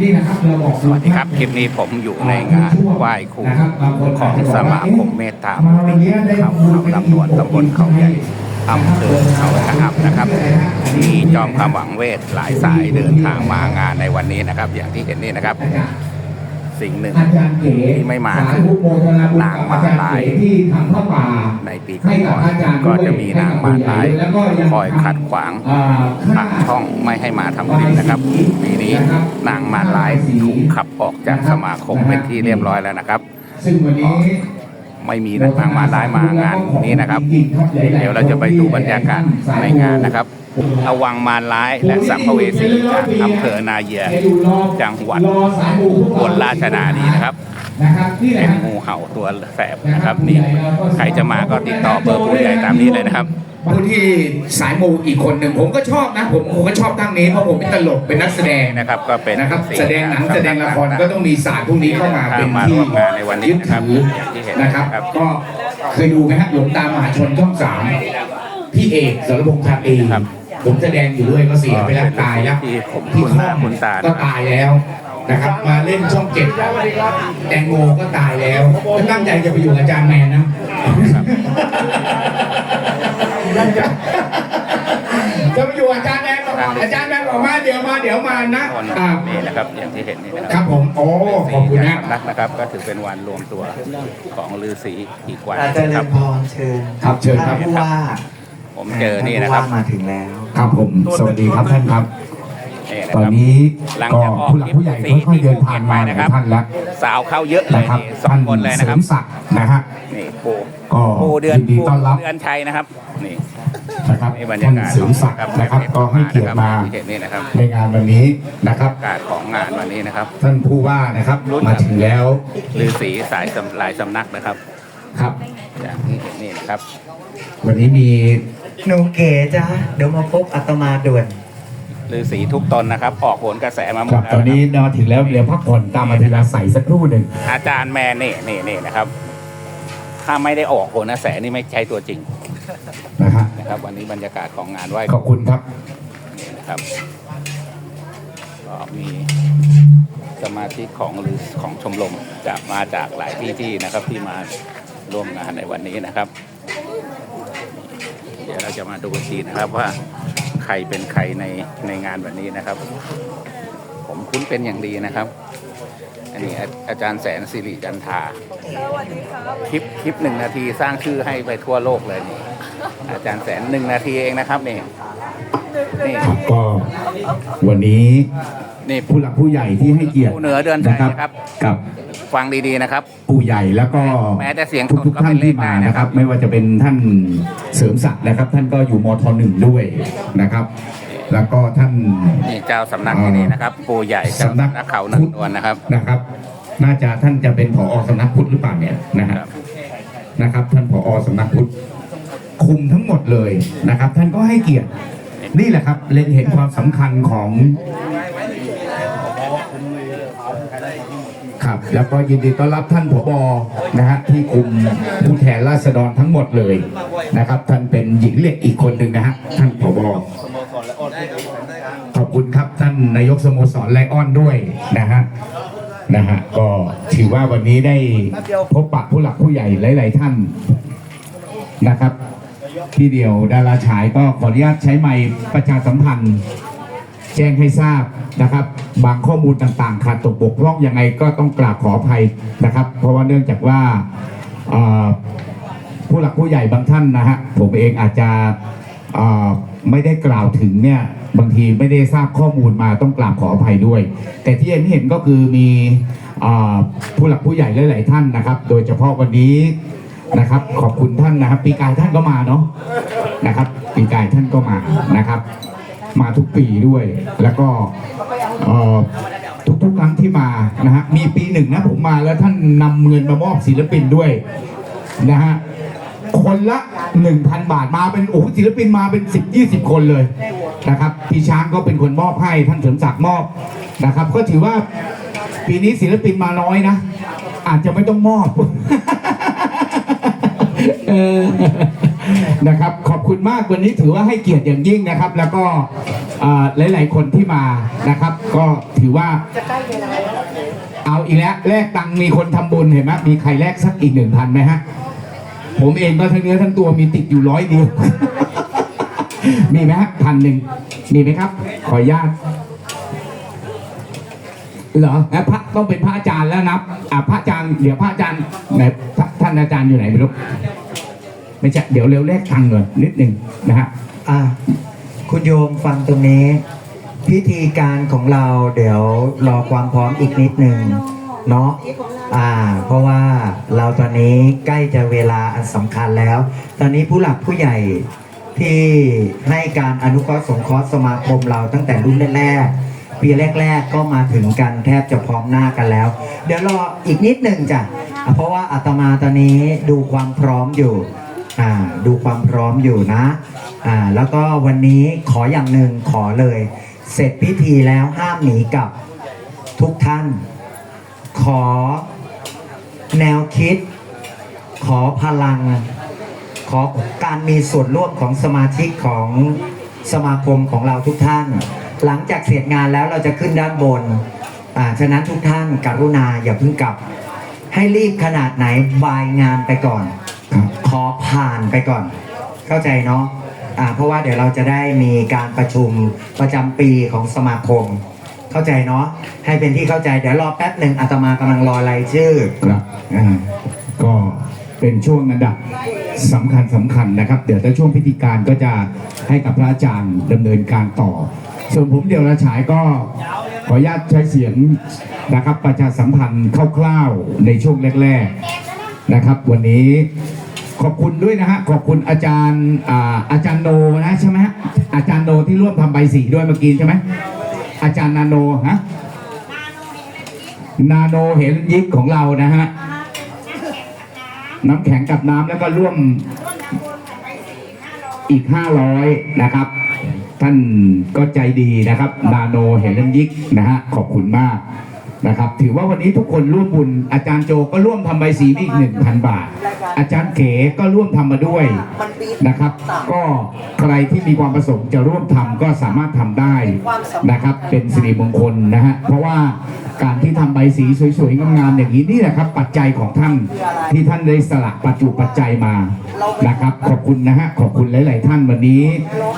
นี่นะครับเราบอกสวัสดีครับ คลิปนี้ผมอยู่ในงานไหว้ครูของสมาคมเมตตามาวันนี้ได้เขาบุญลำดวนตำบลเขาใหญ่อำเภอเขาชะอับนะครับ มีจอมขมังเวทหลายสายเดินทางมางานในวันนี้นะครับ อย่างที่เห็นนี่นะครับ สิ่งหนึ่งอาจารย์เก๋ที่ไม่มาสาธุโมทนาบุญนางกับมาอาจารย์ลายเก๋ที่ทำผ้าป่าในปีให้ก่กับอนอาจารย์ๆก็จะมีนางมาลายคอยขัดขวางอ่าทางช่องไม่ให้มาทำบุญนะครับปีนี้นางมาลายถูกขับออกจากสมาคมเป็นที่เรียบร้อยแล้วนะครับ ซึ่งวันนี้ ไม่มีนทางมาลายมางานนี้นะครับ เดี๋ยวเราจะไปดูบรรยากาศในงานนะครับระวังมารร้ายและสัมภเวสีจากอำเภอนาเยียจังหวัดรอสายมูบนราชนานีนะครับนะครับนี่แหละเป็นงูเห่าตัวแสบนะครับนี่ใครจะมาก็ติดต่อเบอร์ผู้ใหญ่ตามนี้เลยนะครับ ผู้ที่สายมูอีกคนหนึ่งผมก็ชอบนะ ผมผมก็ชอบตั้งนี้เพราะผมเป็นตลกเป็นนักแสดงนะครับก็เป็นนะครับสิ่แสดงหนังแสดงละครก็ต้องมีศาสตร์พวกนี้เข้ามาเป็นมาที่ร่วมงานในวันนี้ยึดนะครับถืออย่างที่เห็นนะครับนะครับ ก็เคยดูไหมฮะหลวงตามหาชนช่องสามพี่เอกสรพงษ์ชาตรีครับผมแสดงอยู่ด้วยก็เสียไปแล้วตายแล้วที่ผมที่คุ้นหน้าคุ้นตาก็ตายแล้วนะครับ มาเล่นช่องเจ็ดแตงโมก็ตายแล้วก็ตั้งใจจะไปอยู่กับอาจารย์แมนนะ จะไปอยู่อาจารย์แมนบอกอาจารย์แมนบอกมาเดี๋ยวมาเดี๋ยวมานะคนอ่านี่นะครับอย่างที่เห็นนี่นะคครัรับบผมโอ้ขอบคุณนะสำนักนะครับก็ถือเป็นวันรวมตัวของฤาษีอีกวันอาจารย์คเริรับญพรเชิญครับเชิญครับ ท่านผู้ว่าผมเจอนี่นะครับท่าผู้ว่ามาถึงแล้ว ครับผม สวัสดีครับท่านครับ นี่นะตอนครับ นี้หลังก็จากออกผู้หลักผู้ใหญ่ค่อยๆเดินทางมาหลายท่านแล้วสาวเข้าเยอะเลยนะครับนี่สองท่านคนเลยเสนะริครับมศักดิ์นะฮะ นี่ปูก็ปูเดือนยินดีปูต้อนรับ เดือนชัยนะครับ นี่นะครับนี่บรรท่ายานกาศเสริมศักดิ์นะครับก็ให้เกียรติมาที่เห็นนี่นะครับในงานวันนี้นะครับบรรยากาศของงานวันนี้นะครับ ท่านผู้ว่านะครับมาถึงแล้วฤาษีสายสำหลายสำนักนะครับครับอย่างที่เห็นนี่นะครับ วันนี้มีหนูเก๋จ้าเดี๋ยวมาพบอาตมาด่วนฤาษีทุกตนนะครับ ออกโหนกระแสมาหมคดรับแล้วตอนนี้นะครับมาถึงแล้วเดี๋ยวพักผ่อนตามอัธยาศัยสักครู่หนึ่งอาจารย์แมนนี่นี่นี่นะครับ ถ้าไม่ได้ออกโหนกระแสนี่ไม่ใช่ตัวจริง นะฮะนะครับ วันนี้บรรยากาศของงานไหว้ขอบคุณครับนี่นะครับก็มีสมาชิกของหรือของชมรมจากมาจากหลายที่ที่นะครับที่มาร่วมงานในวันนี้นะครับ เดี๋ยวเราจะมาดูกันทีนะครับว่าใครเป็นใครในในงานวันนี้นะครับ ผมคุ้นเป็นอย่างดีนะครับ อันนี้อาอาจารย์แสนสิริจันทาคลิปคลิปหนึ่งนาทีสร้างชื่อให้ไปทั่วโลกเลยนี่ อาจารย์แสนหนึ่งนาทีเองนะครับนี่นี่ก็วันนี้นี่ผู้หลักผู้ใหญ่ที่ให้เกียรติผู้เหนือเดือนใจนะครับนะครับกับฟังดีๆนะครับ ผู้ใหญ่แล้วก็แม้แต่เสียงทุกทุกสดก็ๆท่านเป็นเลที่ขได้มานะนะคครัรับบไม่ว่าจะเป็นท่านเสริมศักดิ์นะครับ ท่านก็อยู่มทหนึ่งด้วยนะครับ แล้วก็ท่านนี่เจ้าสำนักที่นี่นะครับปู่ใหญ่เจ้าสำนักนักเขานักนวลนะครับนะครับ น่าจะท่านจะเป็นผอสำนักพุทธหรือเปล่าเนี่ยนะฮะครับนะครับ ท่านผอสำนักพุทธ คุมทั้งหมดเลยนะครับ ท่านก็ให้เกียรตินี่แหละครับเล็งเห็นความสำคัญของครับ แล้วก็ยินดีต้อนรับท่านผบนะฮะที่คุมผู้แทนราษฎรทั้งหมดเลยนะครับ ท่านเป็นหญิงเหล็กอีกคนหนึ่งนะฮะท่านผบขอบคุณครับท่านนายกสโมสรไลออนด้วยนะฮะนะฮะก็ถือว่าวันนี้ได้พบปะผู้หลักผู้ใหญ่หลาย ๆ ท่านนะครับ ที่เดียวดาราฉายก็ขออนุญาตใช้ไมค์ประชาสัมพันธ์ แจ้งให้ทราบนะครับ บางข้อมูลต่างๆ ขาดตกบกพร่องยังไงก็ต้องกราบขออภัยนะครับ เพราะว่าเนื่องจากว่าผู้หลักผู้ใหญ่บางท่านนะฮะผมเองอาจจะไม่ได้กล่าวถึงเนี่ยบางทีไม่ได้ทราบข้อมูลมาต้องกราบขออภัยด้วย แต่ที่เห็นเห็นก็คือมีอผู้หลักผู้ใหญ่หลาย ๆ ท่านนะครับ โดยเฉพาะวันนี้ นะครับ ขอบคุณท่านนะครับ ปีกายท่านก็มาเนาะนะครับ ปีกายท่านก็มานะครับ มาทุกปีด้วย แล้วก็ทุกๆครั้งที่มานะฮะมีปีหนึ่งนะผมมาแล้วท่านนำเงินมามอบศิลปินด้วยนะฮะคนละ 1,000 บาทมาเป็นโอ้ศิลปินมาเป็น 10 20 คนเลยนะครับพี่ช้างก็เป็นคนมอบให้ท่านเสริมศักดิ์มอบนะครับ ก็ถือว่าปีนี้ศิลปินมาน้อยนะ อาจจะไม่ต้องมอบ เออนะครับขอบคุณมากวันนี้ถือว่าให้เกียรติอย่างยิ่งนะครับ แล้วก็อ่าหลาย ๆ คนที่มานะครับ ก็ถือว่าเอาอีกแล้วแลกตังมีคนทำบุญเห็นไหมมีใครแลกสักอีกหนึ่งพันไหมฮะผมเองก็ทั้งเนื้อทั้งตัวมีติดอยู่ร้อยเดียวมีไหมฮะพันหนึ่งมีไหมครับ ขออนุญาตเหรอแล้วพระต้องเป็นพระอาจารย์แล้วนับอ่าพระอาจารย์เดี๋ยวพระอาจารย์ไหนท่านอาจารย์อยู่ไหนไม่รู้ ไม่ใช่เดี๋ยวเร็วแลกตังค์ก่อนนิดหนึ่งนะฮะอะคุณโยมฟังตรงนี้ พิธีการของเราเดี๋ยวรอความพร้อมอีกนิดหนึ่งเนาะอ่า เพราะว่าเราตอนนี้ใกล้จะเวลาอันสำคัญแล้ว ตอนนี้ผู้หลักผู้ใหญ่ที่ให้การอนุเคราะห์สงเคราะห์สมาคมเราตั้งแต่รุ่นแรกๆปีแรก ๆ ก็มาถึงกันแทบจะพร้อมหน้ากันแล้ว เดี๋ยวรออีกนิดหนึ่งจ้ะเพราะว่าอาตมาตอนนี้ดูความพร้อมอยู่ อ่าดูความพร้อมอยู่นะอ่าแล้วก็วันนี้ขออย่างหนึ่งขอเลย เสร็จพิธีแล้วห้ามหนีกลับทุกท่าน ขอแนวคิด ขอพลัง ขอการมีส่วนร่วมของสมาชิกของสมาคมของเราทุกท่าน หลังจากเสร็จงานแล้วเราจะขึ้นด้านบนอ่าฉะนั้นทุกท่านกรุณาอย่าเพิ่งกลับ ให้รีบขนาดไหนบายงานไปก่อน ขอผ่านไปก่อน เข้าใจเนาะอ่าเพราะว่าเดี๋ยวเราจะได้มีการประชุมประจำปีของสมาคม เข้าใจเนาะให้เป็นที่เข้าใจเดี๋ยวรอแป๊บหนึ่งอาตมากำลังรอรายชื่อครับอ่าก็เป็นช่วงอันดับสำคัญสำคัญนะครับ เดี๋ยวถ้าช่วงพิธีการก็จะให้กับพระอาจารย์ดำเนินการต่อ ส่วนผมเดี๋ยวระฉายก็ขออนุญาตใช้เสียงนะครับประชาสัมพันธ์คร่าวๆในช่วงแรก ๆนะครับ วันนี้ ขอบคุณด้วยนะฮะขอบคุณอาจารย์อาอาจารย์โนนะใช่ไหมฮะอาจารย์โนที่ร่วมทำใบสีด้วยเมื่อกี้ใช่ไหมอาจารย์นาโนฮะนาโนเห็นยิกของเรานะฮะน้ำแข็งกับน้ำแล้วก็ร่วมอีก 500 นะครับ ท่านก็ใจดีนะครับ นาโนเห็นยิกนะฮะขอบคุณมาก นะครับ ถือว่าวันนี้ทุกคนร่วมบุญ อาจารย์โจก็ร่วมทำใบสีอีก1,000บาท อาจารย์เก๋ก็ร่วมทำมาด้วยนะครับ ก็ใครที่มีความประสงค์จะร่วมทำก็สามารถทำได้นะครับ เป็นสิริมงคลนะฮะเพราะว่าการที่ทำใบสีสวยๆงามๆอย่างนี้นี่แหละครับ ปัจจัยของท่านที่ท่านได้สละปัจจุปัจจัยมานะครับ ขอบคุณนะฮะขอบคุณหลาย ๆ ท่านวันนี้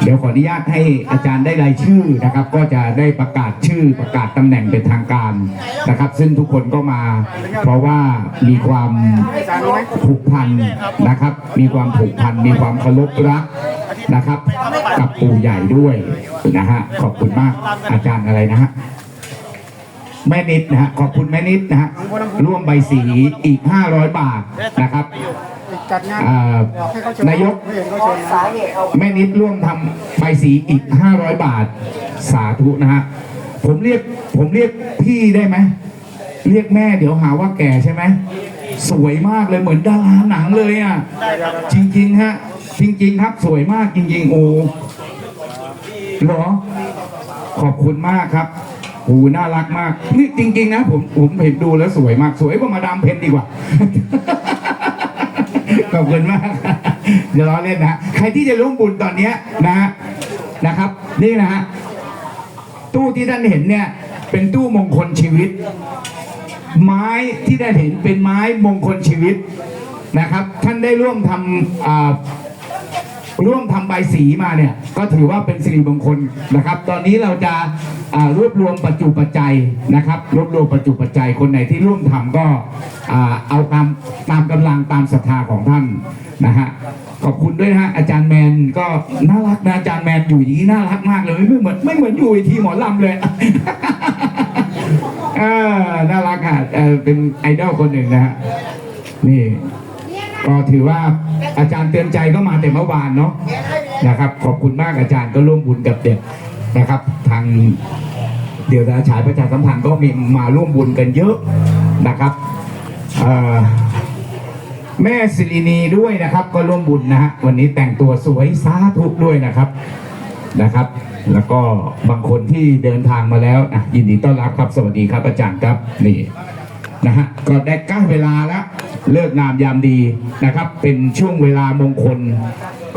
เดี๋ยวขออนุญาตให้อาจารย์ได้รายชื่อนะครับ ก็จะได้ประกาศชื่อประกาศตำแหน่งเป็นทางการนะครับ ซึ่งทุกคนก็มา เพราะว่ามีความผูกพันนะครับ มีความผูกพัน มีความเคารพรักนะครับ กับปู่ใหญ่ด้วยนะฮะขอบคุณมากอาจารย์อะไรนะฮะแม่นิดนะฮะขอบคุณแม่นิดนะฮะร่วมใบสีอีก 500 บาทนะครับจัดงานอ่าให้เขาเชิญนายกไม่เห็นเขาเชิญนะแม่นิดร่วมทำใบสีอีก 500 บาท สาธุนะฮะ ผมเรียกผมเรียกพี่ได้ไหมเรียกแม่เดี๋ยวหาว่าแก่ใช่ไหมสวยมากเลยเหมือนดาราหนังเลยอะจริงๆฮะจริง ๆ ครับสวยมากจริง ๆ โอ้เหรอ ขอบคุณมากครับโอ้น่ารักมากนี่จริง ๆ นะผมผมเห็นดูแล้วสวยมากสวยกว่ามาดามเพนดีกว่าขอบคุณมากเดี๋ยวล้อเล่นนะฮะใครที่จะร่วมบุญตอนเนี้ยนะฮะนะครับ นี่นะฮะ ตู้ที่ท่านเห็นเนี่ย เป็นตู้มงคลชีวิต ไม้ที่ได้เห็นเป็นไม้มงคลชีวิตนะครับ ท่านได้ร่วมทำร่วมทำใบสีมาเนี่ย ก็ถือว่าเป็นสิริมงคลนะครับ ตอนนี้เราจะรวบรวมปัจจุปัจจัยนะครับ รวบรวมปัจจุปัจจัยคนไหนที่ร่วมทำก็อเอาตามตามกำลังตามศรัทธาของท่านนะฮะ ขอบคุณด้วยนะฮะอาจารย์แมนก็น่ารักนะอาจารย์แมนอยู่อย่างนี้น่ารักมากเลยไม่เหมือนไม่เหมือนอยู่เวทีหมอลำเลยเออน่ารักค่ะเออเป็นไอดอลคนหนึ่งนะฮะนี่ก็ถือว่าอาจารย์เตือนใจก็มาแต่เมื่อวานเนาะนะครับ ขอบคุณมากอาจารย์ก็ร่วมบุญกับเด็กนะครับ ทางเดี๋ยวจะฉายประชาสัมพันธ์ก็มีมาร่วมบุญกันเยอะนะครับเอ่อ แม่สิรินีด้วยนะครับ ก็ร่วมบุญนะฮะวันนี้แต่งตัวสวยสาธุด้วยนะครับนะครับ แล้วก็บางคนที่เดินทางมาแล้วอะยินดีต้อนรับครับสวัสดีครับอาจารย์ครับนี่นะฮะก็ได้ใกล้เวลาแล้วเลิกงามยามดีนะครับ เป็นช่วงเวลามงคล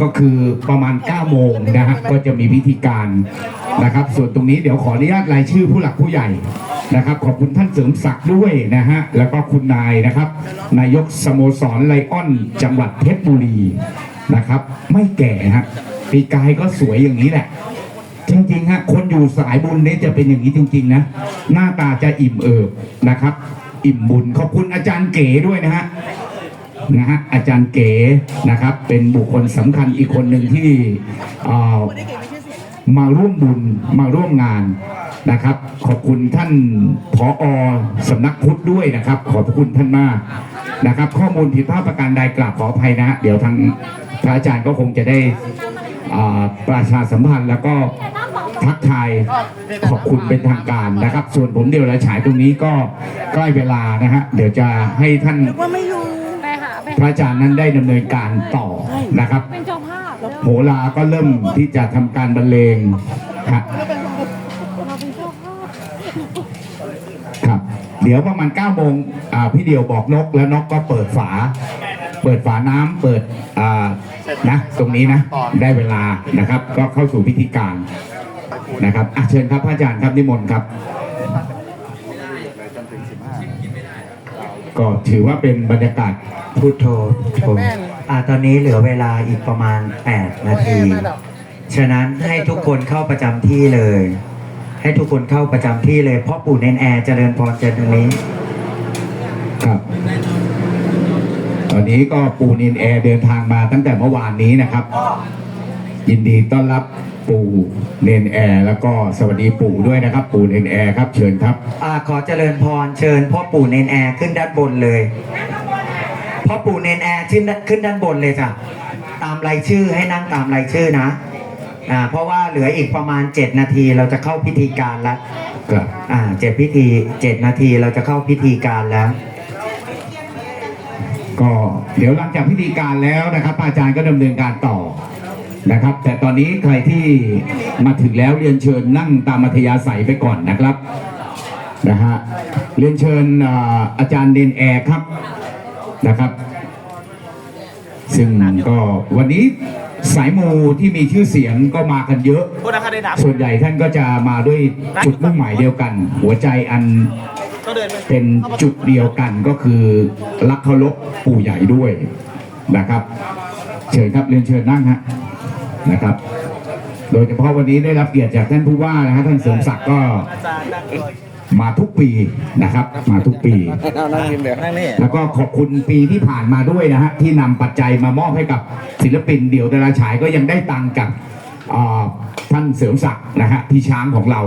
ก็คือประมาณ 9 โมงนะฮะก็จะมีพิธีการนะครับ ส่วนตรงนี้เดี๋ยวขออนุญาตรายชื่อผู้หลักผู้ใหญ่ นะครับ ขอบคุณท่านเสริมศักดิ์ด้วยนะฮะ แล้วก็คุณนายนะครับ นายกสโมสรไลออน จังหวัดเพชรบุรีนะครับ ไม่แก่ฮะปีกายก็สวยอย่างนี้แหละ จริงๆฮะคนอยู่สายบุญเนี่ยจะเป็นอย่างนี้จริง ๆ นะ หน้าตาจะอิ่มเอิบนะครับ อิ่มบุญขอบคุณอาจารย์เก๋ด้วยนะฮะนะฮะอาจารย์เก๋นะครับ เป็นบุคคลสำคัญอีกคนหนึ่งที่อ่อ มาร่วมบุญมาร่วมงานนะครับ ขอบคุณท่านผออสำนักพุทธด้วยนะครับ ขอบพระคุณท่านมากนะครับ ข้อมูลผิดพลาดประการใดกราบขออภัยนะฮะเดี๋ยวทางพระอาจารย์ก็คงจะได้อ่าประชาสัมพันธ์แล้วก็ทักทายขอบคุณเป็นทางการนะครับ ส่วนผมเดี๋ยวละฉายตรงนี้ก็ใกล้เวลานะฮะเดี๋ยวจะให้ท่านไปหาไปพระอาจารย์นั้นได้ดำเนินการต่อนะครับ โหราก็เริ่มที่จะทำการบรรเลงครับเราเป็นเจ้าภาพครับ เดี๋ยวประมาณ9ก้าโมงพี่เดียวบอกนกแล้วนกก็เปิดฝา เปิดฝาน้ำเปิดนะตรงนี้นะ ได้เวลานะครับ ก็เข้าสู่พิธีการนะครับอะเชิญครับพระอาจารย์ครับนิมนต์ครับ ก็ถือว่าเป็นบรรยากาศพุทโธพุทโธอ่าตอนนี้เหลือเวลาอีกประมาณ 8 นาที ฉะนั้นให้ทุกคนเข้าประจำที่เลย ให้ทุกคนเข้าประจำที่เลยเพ่อปู่เนนแอร์เจริญพรเจริญนี้ครับ ตอนนี้ก็ปูนินแอร์เดินทางมาตั้งแต่เมื่อวานนี้นะครับ ยินดีต้อนรับ ปู่เนนแอร์แล้วก็สวัสดีปู่ด้วยนะครับ ปู่เนนแอร์ครับ เชิญครับอ่าขอเจริญพรเชิญพ่อปู่เนนแอร์ขึ้นด้านบนเลยพ่อปู่เนนแอร์ขึ้นขึ้นด้านบนเลยจ้ะตามรายชื่อให้นั่งตามรายชื่อนะอ่าเพราะว่าเหลืออีกประมาณ 7 นาทีเราจะเข้าพิธีการแล้วครับอ่าเจ็ดพิธีเจ็ดนาทีเราจะเข้าพิธีการแล้ว ก็เดี๋ยวหลังจากพิธีการแล้วนะครับ อาจารย์ก็ดำเนินการต่อ นะครับ แต่ตอนนี้ใครที่มาถึงแล้วเรียนเชิญนั่งตามมัธยาศัยไปก่อนนะครับนะฮะเรียนเชิญอ่าอาจารย์เดนแอร์ครับนะครับ ซึ่งก็วันนี้สายมูที่มีชื่อเสียงก็มากันเยอะ ส่วนใหญ่ท่านก็จะมาด้วยจุดมุ่งหมายเดียวกัน หัวใจอันเป็นจุดเดียวกันก็คือรักเคารพปู่ใหญ่ด้วยนะครับ เชิญครับเรียนเชิญนั่งฮะ นะครับ โดยเฉพาะวันนี้ได้รับเกียรติจากท่านผู้ว่านะฮะท่านเสริมศักดิ์ก็มาทุกปีนะครับ มาทุกปีแล้วก็ขอบคุณปีที่ผ่านมาด้วยนะฮะที่นำปัจจัยมามอบให้กับศิลปินเดี่ยวดาราฉายก็ยังได้ตังค์จากอ่าท่านเสริมศักดิ์นะฮะพี่ช้างของเรา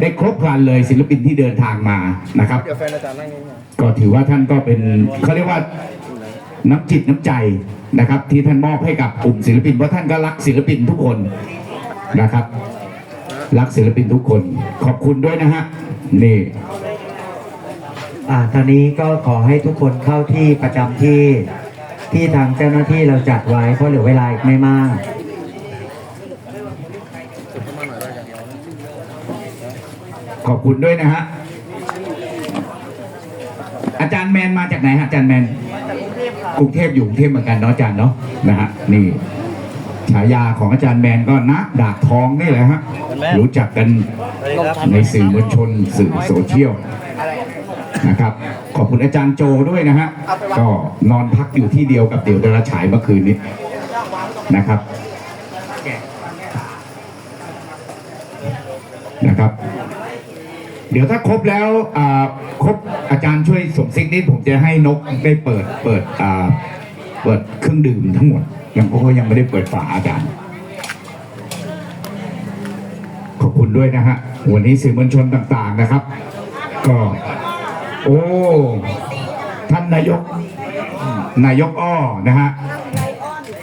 ได้ครบครันเลยศิลปินที่เดินทางมานะครับก็ถือว่าท่านก็เป็นเขาเรียกว่า น้ำจิตน้ำใจนะครับ ที่ท่านมอบให้กับกลุ่มศิลปินเพราะท่านก็รักศิลปินทุกคนนะครับ รักศิลปินทุกคน ขอบคุณด้วยนะฮะนี่อ่าตอนนี้ก็ขอให้ทุกคนเข้าที่ประจำที่ที่ทางเจ้าหน้าที่เราจัดไว้เพราะเหลือเวลาอีกไม่มากขอบคุณด้วยนะฮะอาจารย์แมนมาจากไหนฮะอาจารย์แมน กรุงเทพอยู่กรุงเทพเหมือนกันเนาะอาจารย์เนาะนะฮะนี่ฉายาของอาจารย์แมนก็นะดาบทองนี่แหละฮะรู้จักกันในสื่อมวลชนสื่อโซเชียลนะครับขอบคุณอาจารย์โจด้วยนะฮะก็นอนพักอยู่ที่เดียวกับเดี่ยวดาราฉายเมื่อคืนนี้นะครับนะครับ เดี๋ยวถ้าครบแล้วครบอาจารย์ช่วยส่งซิกนิดผมจะให้นกได้เปิดเปิดอ่าเปิดเครื่องดื่มทั้งหมดยังเพราะว่ายังไม่ได้เปิดฝาอาจารย์ ขอบคุณด้วยนะฮะวันนี้สื่อมวลชนต่างๆนะครับ ก็ โอ้ท่านนายกนายกอ้อนะฮะ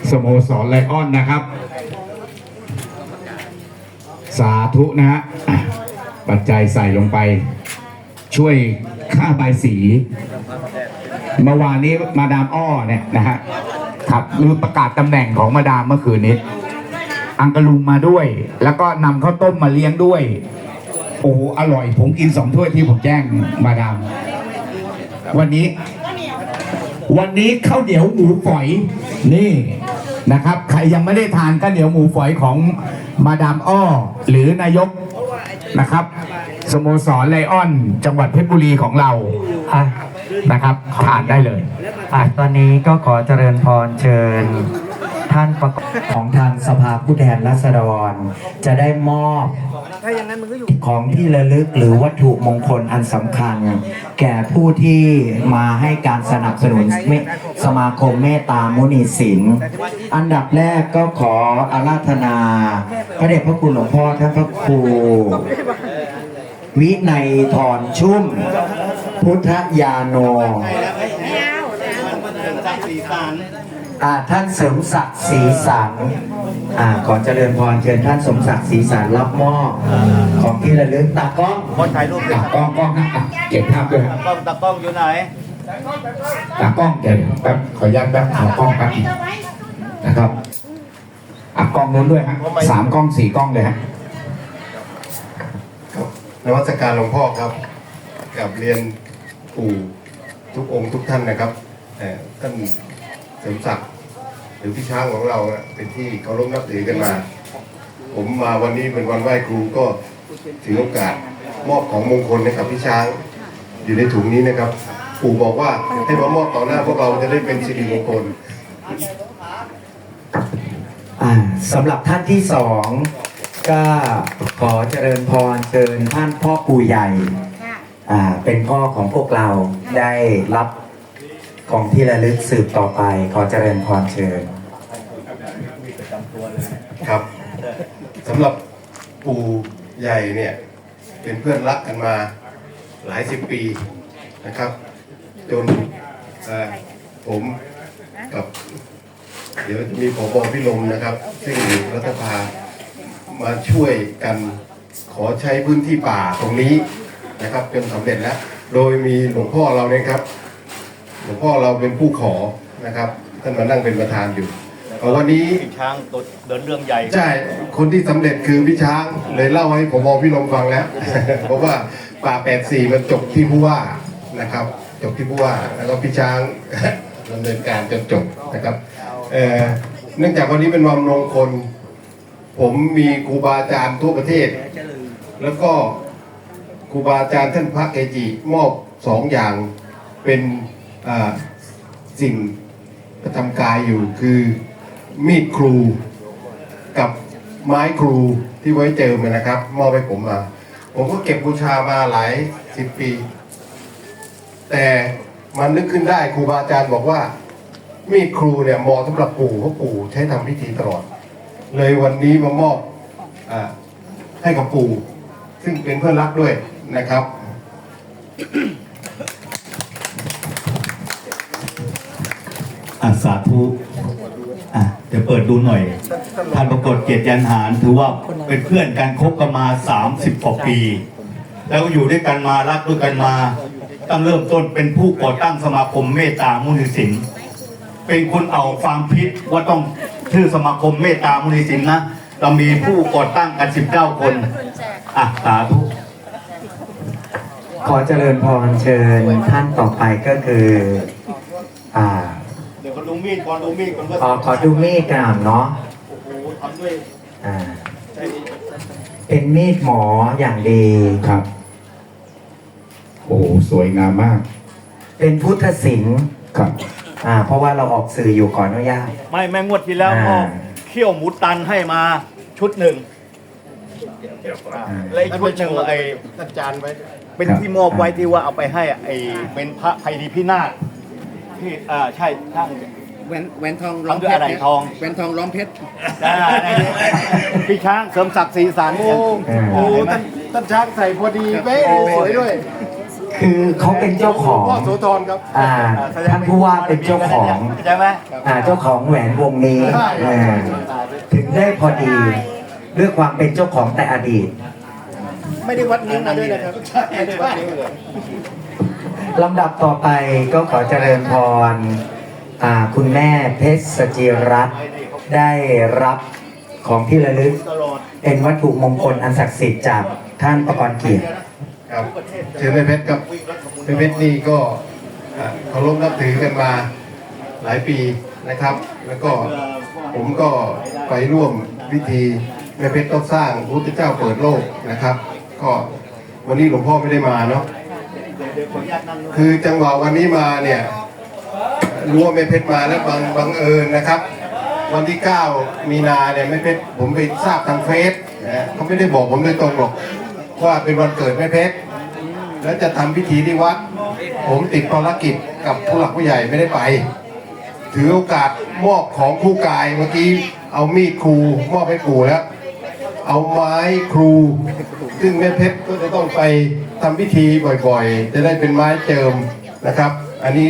สโมสรไลออนนะครับ สาธุนะฮะ ปัจจัยใส่ลงไป ช่วยค่าใบสีเมื่อวานนี้มาดามอ้อเนี่ยนะฮะครับลือประกาศตำแหน่งของมาดามเมื่อคืนนี้ อังกะลุงมาด้วย แล้วก็นำข้าวต้มมาเลี้ยงด้วย โอ้โหอร่อยผมกินสองถ้วยที่ผมแจ้งมาดาม วันนี้ วันนี้ข้าวเหนียวหมูฝอยนี่นะครับ ใครยังไม่ได้ทานข้าวเหนียวหมูฝอยของมาดามอ้อ หรือนายก นะครับ สโมสรไลออน จังหวัดเพชรบุรีของเราอะนะครับทานได้เลยอะตอนนี้ก็ขอเจริญพรเชิญ ท่านประกอบของทางสภาผู้แทนราษฎร จะได้มอบ ของที่ระลึกหรือวัตถุมงคลอันสำคัญ แก่ผู้ที่มาให้การสนับสนุนเมสมาคมเมตตามุนีศิลป์อันดับแรกก็ขออาราธนา พระเดชพระคุณหลวงพ่อท่านพระครูวินัยทรชุ่ม พุทธยาโน อ่าท่านเสริมศักดิ์ศรีสันอ่าขอเจริญพรเชิญท่านสมศักดิ์ศรีสันรับมอบของที่ระลึกตากล้องคนถ่ายรูปตากล้องกล้องนะอะเก็บภาพด้วยกล้องตากล้องอยู่ไหนตากล้องเดี๋ยวแป๊บขออนุญาตแป๊บขอกล้องแป๊บนะครับอะกล้องนู้นด้วยฮะสามกล้องสี่กล้องเลยฮะนวัตการหลวงพ่อครับกับเรียนปู่ทุกองค์ทุกท่านนะครับเอ่อท่านเสริมศักดิ์หรือพี่ช้างของเราน่ะเป็นที่เคารพนับถือกันมา ผมมาวันนี้เป็นวันไหว้ครูก็ถือโอกาสมอบของมงคลให้กับพี่ช้าง อยู่ในถุงนี้นะครับ ปู่บอกว่าให้มามอบต่อหน้าพวกเราจะได้เป็นสิริมงคลอ่าสำหรับท่านที่สองก็ขอเจริญพรเชิญท่านพ่อปู่ใหญ่อ่าเป็นพ่อของพวกเราได้รับ ของที่ระลึกสืบต่อไป ขอเจริญพรเชิญครับสำหรับปู่ใหญ่เนี่ยเป็นเพื่อนรักกันมาหลายสิบปีนะครับ จนผมกับเดี๋ยวจะมีผบพิลมนะครับ ซึ่งรัฐสภามาช่วยกันขอใช้พื้นที่ป่าตรงนี้นะครับจนสำเร็จแล้ว โดยมีหลวงพ่อเราเนี่ยครับ หลวงพ่อเราเป็นผู้ขอนะครับท่านมานั่งเป็นประธานอยู่เอาวันนี้พี่ช้างตัวเดินเรื่องใหญ่ใช่คนที่สำเร็จคือพี่ช้างเลยเล่าให้ผมบอกพี่ลมฟังแล้ว เพราะว่าป่าแปดสี่มันจบที่ผู้ว่านะครับ จบที่ผู้ว่าแล้วก็พี่ช้างดำเนินการจนจบนะครับเอ่อเนื่องจากวันนี้เป็นวันมงคล ผมมีครูบาอาจารย์ทั่วประเทศ แล้วก็ครูบาอาจารย์ท่านพระเกจิมอบสองอย่างเป็นอ่า สิ่งประจำกายอยู่คือมีดครูกับไม้ครูที่ไว้เจิมนะครับ มอบให้ผมมา ผมก็เก็บบูชามาหลายสิบปี แต่มันนึกขึ้นได้ครูบาอาจารย์บอกว่า มีดครูเนี่ยเหมาะสำหรับปู่เพราะปู่ใช้ทำพิธีตลอด เลยวันนี้มามอบอให้กับปู่ซึ่งเป็นเพื่อนรักด้วยนะครับ อะสาธุอะเดี๋ยวเปิดดูหน่อยท่านปรากฏเกียรติยันหารถือว่าเป็นเพื่อนกันคบกันมา30กว่าปี แล้วอยู่ด้วยกันมารักด้วยกันมาตั้งเริ่มต้นเป็นผู้ก่อตั้งสมาคมเมตตามุนิสินเป็นคนเอาความพิษว่าต้องชื่อสมาคมเมตตามุนิสินนะเรามีผู้ก่อตั้งกัน19คนอะสาธุขอเจริญพรเชิญท่านต่อไปก็คือ มีดก่อนดูมีดก่อนว่าขอขอดูมีดกันหน่อยเนาะโอ้โหทำด้วยอ่าเป็นมีดหมออย่างดี ครับ โอ้โหสวยงามมากเป็นพุทธศิลป์ครับ อ่า เพราะว่าเราออกสื่ออยู่ขออนุญาต ไม่แม่งวดที่แล้วอ่าก็เขี้ยวหมูตันให้มาชุดหนึ่งและอีกชุดหนึ่งไอ้อาจารย์ไว้เป็นครับที่มอบไว้ที่ว่าเอาไปให้ไอ้เป็นพระภัยดีพินาศที่อ่าใช่ช่าง แหวนแหวนทองทำด้วยอะไรทอง แหวนทองล้อมเพชรอ่าพี่ช้างเสริมศักดิ์ศรีสันโอ้โอ้ท่านท่านช้างใส่พอดีเป๊ะสวยด้วย คือเขาเป็นเจ้าของพ่อโสธรครับอ่าท่านผู้ว่าเป็นเจ้าของใช่ไหมอ่าเจ้าของแหวนวงนี้อ่าถึงได้พอดีด้วยความเป็นเจ้าของแต่อดีต ไม่ได้วัดนิ้วมาด้วยนะครับไม่ได้วัดนิ้วเลยลำดับต่อไปก็ขอเจริญพรอ่า คุณแม่เพชรสจิรัตน์ได้รับของที่ระลึก เป็นวัตถุมงคลอันศักดิ์สิทธิ์จากท่านประกรณ์เกียรติครับเชิญแม่เพชรครับแม่เพชรนี่ก็อ่าเคารพนับถือกันมาหลายปีนะครับ แล้วก็ผมก็ไปร่วมพิธีแม่เพชรต้องสร้างพระพุทธเจ้าเปิดโลกนะครับ ก็วันนี้หลวงพ่อไม่ได้มาเนาะคือจังหวะวันนี้มาเนี่ย รู้ว่าแม่เพชรมาแล้วบังบังเอิญนะครับ วันที่ 9 มีนาเนี่ยแม่เพชรผมไปทราบทางเฟซนะเขาไม่ได้บอกผมโดยตรงหรอกว่าเป็นวันเกิดแม่เพชรแล้วจะทำพิธีที่วัด ผมติดภารกิจกับผู้หลักผู้ใหญ่ไม่ได้ไป ถือโอกาสมอบของคู่กายเมื่อกี้เอามีดครูมอบให้ครูแล้ว เอาไม้ครู ซึ่งแม่เพชรก็จะต้องไปทำพิธีบ่อยๆ จะได้เป็นไม้เจิมนะครับ อันนี้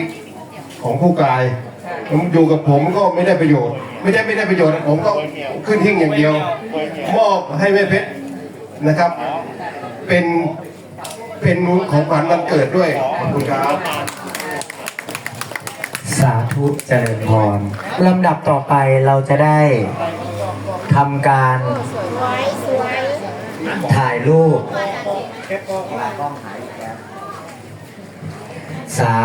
ของคู่กาย ผมอยู่กับผมก็ไม่ได้ประโยชน์ ไม่ได้ไม่ได้ประโยชน์ ผมก็ขึ้นหิ้งอย่างเดียว มอบให้แม่เพชรนะครับ เป็นเป็นของขวัญวันเกิดด้วย ขอบคุณครับ สาธุเจริญพรลำดับต่อไปเราจะได้ทำการถ่ายรูป สา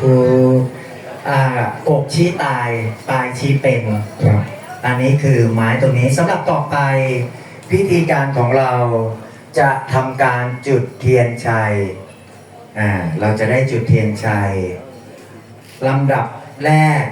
ธุอ่ากบชี้ตาย ตายชี้เป็น ครับ อันนี้คือไม้ตรงนี้สำหรับต่อไปพิธีการของเราจะทำการจุดเทียนชัย อ่า เราจะได้จุดเทียนชัยลำดับแรก